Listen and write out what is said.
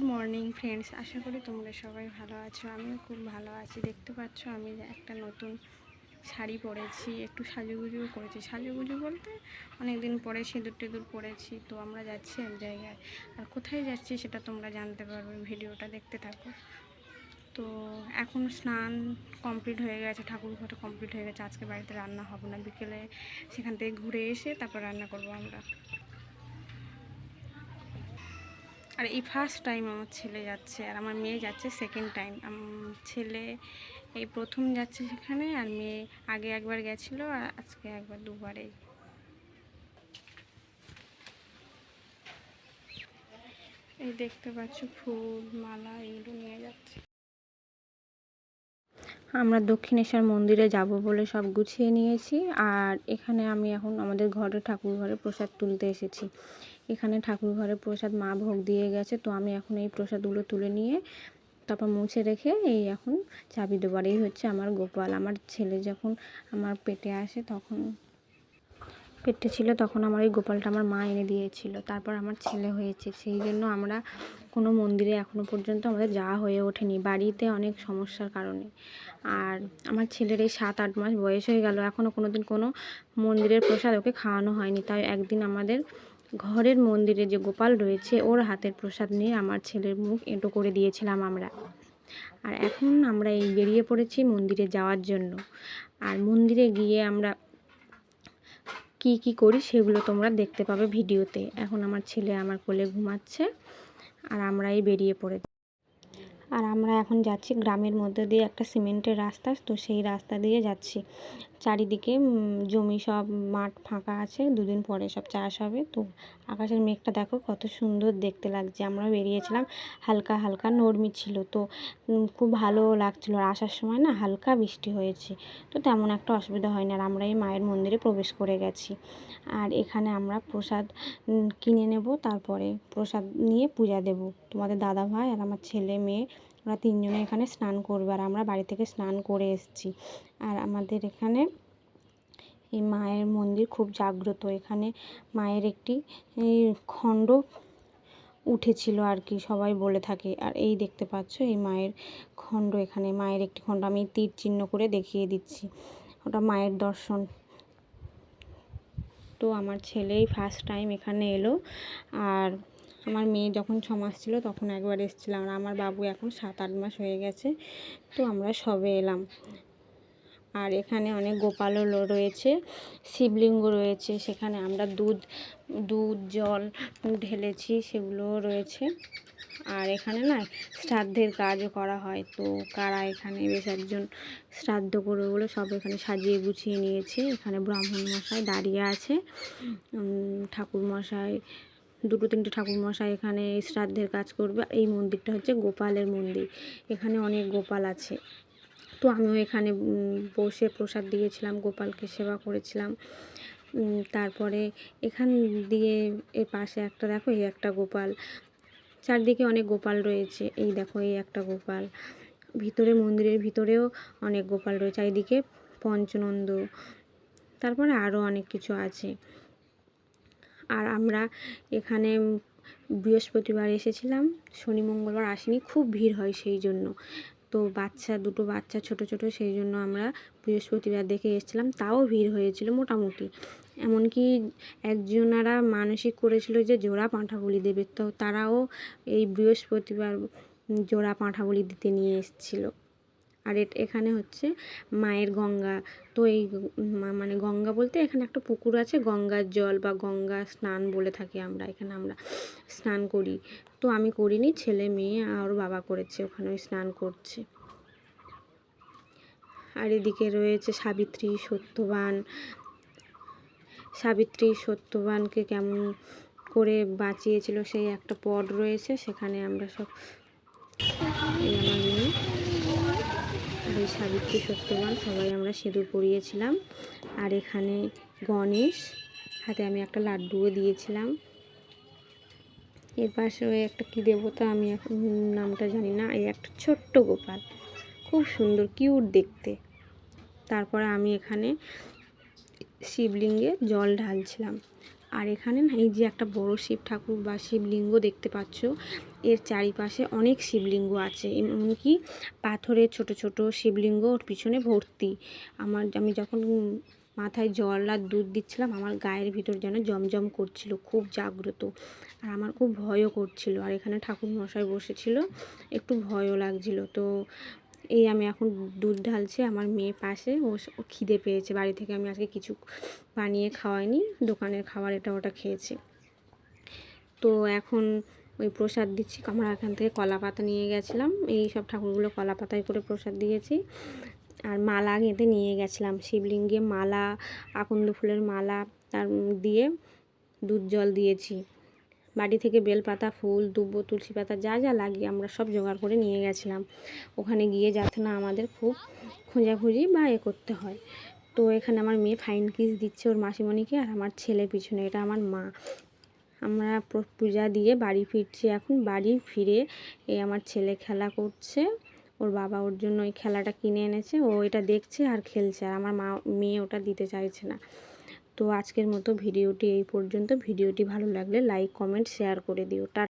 Good morning friends আশা করি তোমরা সবাই ভালো আছো। আমিও খুব ভালো আছি। দেখতে পাচ্ছ, আমি একটা নতুন শাড়ি পরেছি, একটু সাজুগুজুও করেছি। সাজুগুজু বলতে অনেক দিন পরে সিঁদুর টিঁদুর পরেছি, তো আমরা যাচ্ছি এক জায়গায়। আর কোথায় যাচ্ছি সেটা তোমরা জানতে পারবে ভিডিওটা দেখতে থাকো। তো এখন স্নান কমপ্লিট হয়ে গেছে, ঠাকুর ঘরে কমপ্লিট হয়ে গেছে। আজকে বাড়িতে রান্না হবে না। বিকেলে সেখান থেকে ঘুরে এসে তারপর রান্না করব আমরা। আর এই ফার্স্ট টাইম আমার ছেলে যাচ্ছে আর আমার মেয়ে যাচ্ছে সেকেন্ড টাইম ছেলে এই প্রথম যাচ্ছে সেখানে আর মেয়ে আগে একবার গেছিল আর আজকে একবার দুবারেই। এই দেখতে পাচ্ছ ফুল, মালা, এগুলো নিয়ে যাচ্ছে। আমরা দক্ষিণেশ্বর মন্দিরে যাব বলে সব গুছিয়ে নিয়েছি আর এখানে আমি এখন আমাদের ঘরে ঠাকুর ঘরে প্রসাদ তুলতে এসেছি। এখানে ঠাকুর ঘরে প্রসাদ মা ভোগ দিয়ে গেছে, তো আমি এখন এই প্রসাদগুলো তুলে নিয়ে তারপর মুছে রেখে এই এখন চাবি দেবার এই হচ্ছে আমার গোপাল। আমার ছেলে যখন আমার পেটে আসে তখন, পেটে ছিল তখন আমার এই গোপালটা আমার মা এনে দিয়েছিল। তারপর আমার ছেলে হয়েছে, সেই জন্য আমরা কোনো মন্দিরে এখনও পর্যন্ত আমাদের যাওয়া হয়ে ওঠেনি, বাড়িতে অনেক সমস্যার কারণে। আর আমার ছেলের এই সাত আট মাস বয়স হয়ে গেল এখনও কোনো দিন কোনো মন্দিরের প্রসাদ ওকে খাওয়ানো হয়নি। তাই একদিন আমাদের ঘরের মন্দিরে যে গোপাল রয়েছে, ওর হাতের প্রসাদ নিয়ে আমার ছেলের মুখ এঁটো করে দিয়েছিলাম আমরা। আর এখন আমরা এই বেরিয়ে পড়েছি মন্দিরে যাওয়ার জন্য। আর মন্দিরে গিয়ে আমরা কি কি করি সেগুলো তোমরা দেখতে পাবে ভিডিওতে। এখন আমার ছেলে আমার কোলে ঘুমাচ্ছে, আর আমরাই বেরিয়ে পড়ে আর আমরা এখন যাচ্ছি গ্রামের মধ্যে দিয়ে একটা সিমেন্টের রাস্তা, তো সেই রাস্তা দিয়ে যাচ্ছি। চারিদিকে জমি সব মাঠ ফাঁকা আছে, দুদিন পরে সব চাষ হবে। তো আকাশের মেঘটা দেখো কত সুন্দর দেখতে লাগছে আমরা বেরিয়েছিলাম। হালকা হালকা নরমি ছিল, তো খুব ভালো লাগছিল। আর আসার সময় না হালকা বৃষ্টি হয়েছে, তো তেমন একটা অসুবিধা হয় না আর আমরা এই মায়ের মন্দিরে প্রবেশ করে গেছি। আর এখানে আমরা প্রসাদ কিনে নেব, তারপরে প্রসাদ নিয়ে পূজা দেব। তোমাদের দাদা ভাই আর আমার ছেলে মেয়ে, ওরা তিনজনে এখানে স্নান করবে আর আমরা বাড়ি থেকে স্নান করে এসেছি। আর আমাদের এখানে এই মায়ের মন্দির খুব জাগ্রত। এখানে মায়ের একটি খণ্ড উঠেছিল আর কি, সবাই বলে থাকে। আর এই দেখতে পাচ্ছ, এই মায়ের খণ্ড এখানে, মায়ের একটি খণ্ড। আমি তীর চিহ্ন করে দেখিয়ে দিচ্ছি, ওটা মায়ের দর্শন। তো আমার ছেলেই ফার্স্ট টাইম এখানে এলো। আর আমার মেয়ে যখন ছ মাস ছিল তখন একবার এসেছিলাম আর আমার বাবু এখন সাত, আট মাস হয়ে গেছে। তো আমরা সবে এলাম। আর এখানে অনেক গোপালও রয়েছে, শিবলিঙ্গ রয়েছে, সেখানে আমরা দুধ দুধ, জল ঢেলেছি, সেগুলোও রয়েছে। আর এখানে না শ্রাদ্ধের কাজও করা হয়। তো কারা এখানে বেশ একজন শ্রাদ্ধ করে ওগুলো সব এখানে সাজিয়ে গুছিয়ে নিয়েছে। এখানে ব্রাহ্মণ মশাই দাঁড়িয়ে আছে। ঠাকুর মশাই দুটো তিনটে ঠাকুর মশাই এখানে শ্রাদ্ধের কাজ করবে। এই মন্দিরটা হচ্ছে গোপালের মন্দির। এখানে অনেক গোপাল আছে। তো আমিও এখানে বসে প্রসাদ দিয়েছিলাম, গোপালকে সেবা করেছিলাম। তারপরে এখান দিয়ে এর পাশে একটা, দেখো এই একটা গোপাল। চারদিকে অনেক গোপাল রয়েছে। এই দেখো, এই একটা গোপাল। ভিতরে, মন্দিরের ভিতরেও অনেক গোপাল রয়েছে। এইদিকে পঞ্চনন্দ। তারপরে আরও অনেক কিছু আছে। আর আমরা এখানে বৃহস্পতিবার এসেছিলাম, শনি, মঙ্গলবার আসিনি, খুব ভিড় হয় সেই জন্য। তো বাচ্চা, দুটো বাচ্চা ছোট ছোট সেই জন্য আমরা বৃহস্পতিবার দেখে এসেছিলাম, তাও ভিড় হয়েছিল মোটামুটি। এমনকি একজনারা মানসিক করেছিল যে জোড়া পাঁঠা বলি দেবে, তো তারাও এই বৃহস্পতিবার জোড়া পাঁঠা বলি দিতে নিয়ে এসেছিল। আর এখানে হচ্ছে মায়ের গঙ্গা। তো এই মানে গঙ্গা বলতে এখানে একটা পুকুর আছে, গঙ্গার জল বা গঙ্গা স্নান বলে থাকি আমরা, এখানে আমরা স্নান করি। তো আমি করিনি, ছেলে মেয়ে আর বাবা করেছে, ওখানে ওই স্নান করছে। আর এদিকে রয়েছে সাবিত্রী সত্যবান। সাবিত্রী সত্যবানকে কেমন করে বাঁচিয়েছিল সেই একটা পট রয়েছে, সেখানে আমরা সব আমার সাবিত্রী সত্যবান, সবাই আমরা সিঁদুর পরিয়েছিলাম। আর এখানে গণেশ, হাতে আমি একটা লাড্ডুও দিয়েছিলাম। এর পাশে ওই একটা কী দেবতা, আমি এখন নামটা জানি না, এই একটা ছোট্ট গোপাল। খুব সুন্দর, কিউট দেখতে। তারপরে আমি এখানে শিবলিঙ্গে জল ঢালছিলাম। আর এখানে না, এই যে একটা বড় শিব ঠাকুর বা শিবলিঙ্গ দেখতে পাচ্ছ এর চারিপাশে অনেক শিবলিঙ্গ আছে, এমনকি পাথরের ছোট ছোট শিবলিঙ্গ ওর পিছনে ভর্তি। আমার, আমি যখন মাথায় জল আর দুধ দিচ্ছিলাম, আমার গায়ের ভিতর যেন জমজম করছিল, খুব জাগ্রত। আর আমার খুব ভয়ও করছিল। আর এখানে ঠাকুর মশাই বসেছিল, একটু ভয়ও লাগছিল। তো এই আমি এখন দুধ ঢালছি আমার মেয়ে পাশে ও খিদে পেয়েছে। বাড়ি থেকে আমি আজকে কিছু বানিয়ে খাওয়াইনি, দোকানের খাবার এটা ওটা খেয়েছে। তো এখন ওই প্রসাদ দিচ্ছি। আমরা এখান থেকে কলা পাতা নিয়ে গেছিলাম। এই সব ঠাকুরগুলো কলা পাতায় করে প্রসাদ দিয়েছি। আর মালা গেঁথে নিয়ে গেছিলাম। শিবলিঙ্গে মালা, আকন্দ ফুলের মালা তার দিয়ে দুধ জল দিয়েছি। বাড়ি থেকে বেলপাতা, ফুল, দুব্বো, তুলসী পাতা যা যা লাগে আমরা সব জোগাড় করে নিয়ে গেছিলাম। ওখানে গিয়ে যাতে না আমাদের খুব খোঁজাখুঁজি বা এ করতে হয়। তো এখানে আমার মেয়ে ফাইন কিস দিচ্ছে ওর মাসিমণিকে আর আমার ছেলে পিছনে। এটা আমার মা। আমরা পূজা দিয়ে বাড়ি ফিরছি এখন। বাড়ি ফিরে এই আমার ছেলে খেলা করছে। ওর বাবা ওর জন্য ওই খেলাটা কিনে এনেছে। ও এটা দেখছে আর খেলছে। আর আমার মা, মেয়ে ওটা দিতে চাইছে না। তো আজকের মতো ভিডিওটি এই পর্যন্ত। ভিডিওটি ভালো লাগলে লাইক, কমেন্ট, শেয়ার করে দিও। টা